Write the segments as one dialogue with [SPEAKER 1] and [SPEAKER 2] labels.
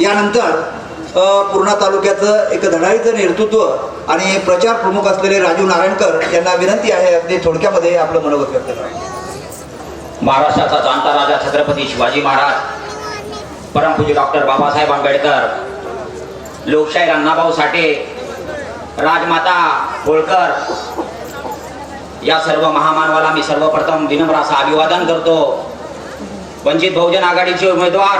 [SPEAKER 1] यानंतर पूर्णा तालुक्याचं एक धडाईचं नेतृत्व आणि प्रचार प्रमुख असलेले राजू नारायणकर यांना विनंती आहे अगदी थोडक्यामध्ये आपलं मनोगत व्यक्त करा.
[SPEAKER 2] महाराष्ट्राचा जाणता राजा छत्रपती शिवाजी महाराज परमपूज्य डॉक्टर बाबासाहेब आंबेडकर लोकशाहीर अण्णाभाऊ साठे राजमाता होळकर या सर्व महामानवाला मी सर्वप्रथम विनम्र असं अभिवादन करतो. वंचित बहुजन आघाडीचे उमेदवार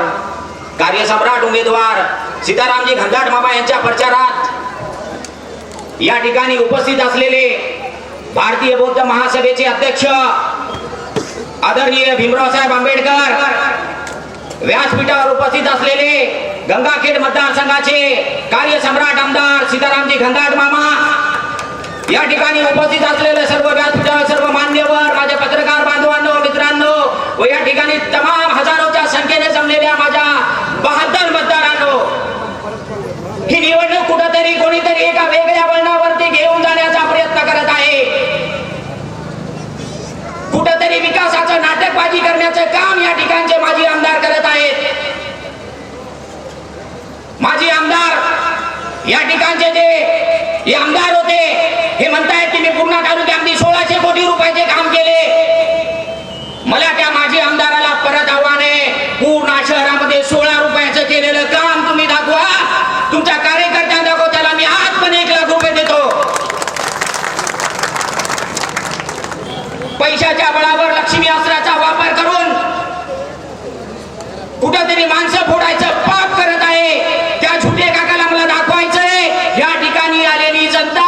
[SPEAKER 2] कार्यसम्राट उमेदवार सीतारामजी घनदाट मामा यांच्या प्रचारात या ठिकाणी उपस्थित असलेले भारतीय बौद्ध महासभेचे अध्यक्ष आदरणीय भीमराव साहेब आंबेडकर व्यासपीठावर उपस्थित असलेले गंगाखेड मतदारसंघाचे कार्यसम्राट आमदार सीतारामजी घनदाट मामा या ठिकाणी उपस्थित असलेले सर्व व्यासपीठावर सर्व मान्यवर माझे पत्रकार बांधवांनो मित्रांनो व या ठिकाणी तमाम हजारोच्या संख्येने जमलेल्या माझ्या बहादर मतदारांनो ही निवडणूक कुठंतरी कोणीतरी एका वेगळ्या वळणावरती घेऊन जाण्याचा प्रयत्न करत आहे. कुठंतरी विकासाचं नाटकबाजी करण्याचं काम या ठिकाणचे माजी आमदार करत आहेत. माजी आमदार या ठिकाणचे जे आमदार होते हे म्हणतायत की मी पूर्ण तालुक्यामध्ये सोळाशे कोटी रुपयाचे काम केले मला त्या माजी आमदाराला परत आव्हान आहे पूर्ण शहरामध्ये सोळा रुपयाचं केलेलं काम तुम्ही दाखवा तुमच्या कार्यकर्त्यांना दाखवा त्याला मी आज पण एक लाख रुपये देतो पैशाच्या बळावर लक्ष्मी अस्त्राचा वापर करून कुठंतरी माणसं फोडायचं पाप करत आहे. त्या झुटे काकाला मला दाखवायचंय. या ठिकाणी आलेली जनता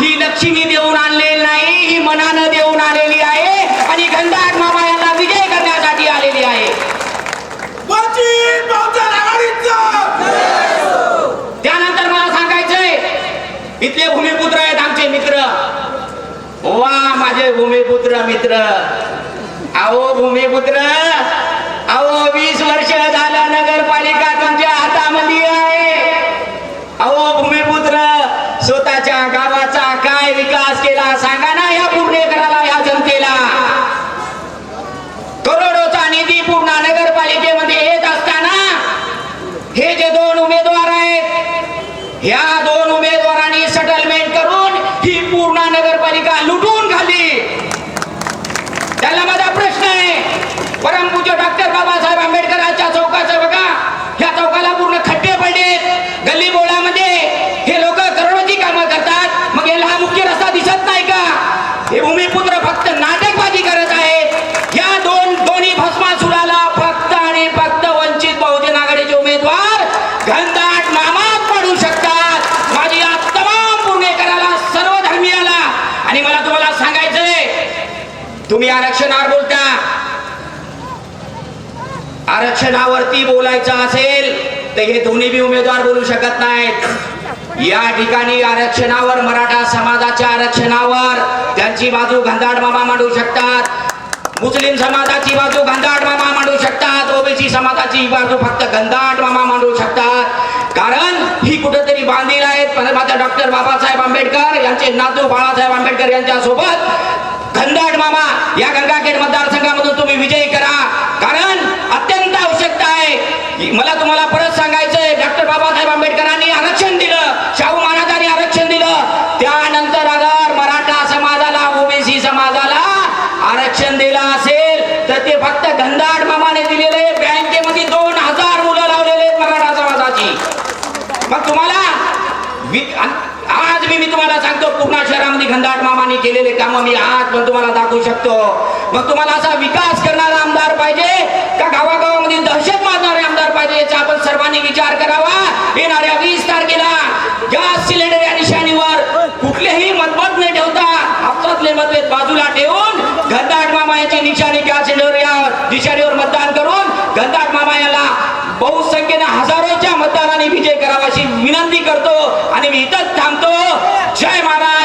[SPEAKER 2] ही लक्ष्मी देऊन आणलेली नाही ही मनानं देऊन आलेली आहे आणि गंधार मामा यांना विजय करण्यासाठी आलेली आहे. त्यानंतर मला सांगायचंय इथले भूमिपुत्र आहेत आमचे मित्र. वा माझे भूमिपुत्र. मित्र अहो भूमिपुत्र अहो वीस वर्ष झालं नगरपालिका तुमच्या हातामध्ये आहे. अहो भूमिपुत्र स्वतःच्या गावाचा काय विकास केला सांगा ना या पुणेकराला या जनतेला. करोडोचा निधी पूर्ण नगरपालिकेमध्ये येत असताना हे जे दोन उमेदवार आहेत ह्या दोन उमेदवारांनी सेटलमेंट करून ही पूर्ण नगरपालिका लुटून खाल्ली त्याला माझा प्रश्न आहे परमपूज्य डॉक्टर बाबासाहेब आंबेडकरांच्या चौकाचं बघा ह्या चौकाला पूर्ण खड्डे पडलेत गल्ली बोळामध्ये हे लोक करोडोची कामं करतात मग याला हा मुख्य रस्ता दिसत नाही का हे भूमिपुत्र फक्त नाटकबाजी करत आहेत या दोन दोन्ही भस्मासुराला फक्त आणि फक्त वंचित बहुजन आघाडीचे उमेदवार घनदाट मामात पडू शकतात माझी या तमाम पुणेकराला सर्व धर्मीयाला आणि मला तुम्हाला सांगायचंय तुम्ही आरक्षणावर बोलता. आरक्षणावरती बोलायचं असेल तर हे दोन्ही बी उमेदवार बोलू शकत नाहीत. या ठिकाणी आरक्षणावर मराठा समाजाच्या आरक्षणावर त्यांची बाजू घंदाड मामा मांडू शकतात. मुस्लिम समाजाची बाजू घंदाड मामा मांडू शकतात. ओबीसी समाजाची बाजू फक्त घंदाड मामा मांडू शकतात. कारण ही कुठेतरी बांधील आहेत. पण माझा डॉक्टर बाबासाहेब आंबेडकर यांचे नातू बाळासाहेब आंबेडकर यांच्या सोबत घनदाट मामा या गंगाखेड मतदारसंघामधून तुम्ही विजयी करा कारण अत्यंत आवश्यकता आहे मला तुम्हाला परत सांगायचंय डॉक्टर बाबासाहेब आंबेडकरांनी आरक्षण दिलं शाहू महाराजांनी आरक्षण दिलं त्यानंतर अगर मराठा समाजाला ओबीसी समाजाला आरक्षण दिलं असेल तर ते फक्त घनदाट मामाने दिलेले बँकेमध्ये दोन हजार मुलं लावलेले आहेत मराठा समाजाची मग तुम्हाला वि- आज मी मी तुम्हाला सांगतो पूर्णा शहरामध्ये घनदाट मामाने केलेले काम मी आज पण तुम्हाला दाखवू शकतो. मग तुम्हाला असा विकास करणारा आमदार पाहिजे का गावागावामध्ये दहशत मारणारे आमदार पाहिजे याचा आपण सर्वांनी विचार करावा. येणाऱ्या वीस तारखेला गॅस सिलेंडर या निशाणीवर कुठलेही मतभेद न ठेवता आपसातले मतभेद बाजूला ठेवून घनदाट मामा याची निशाणी गॅस सिलेंडर या निशाणीवर मतदान करून घनदाट मामा याला बहुसंख्येने हजारोच्या मतदारांनी विजय करावा अशी विनंती करतो. आणि मी इथंच थांबतो. जय महाराज.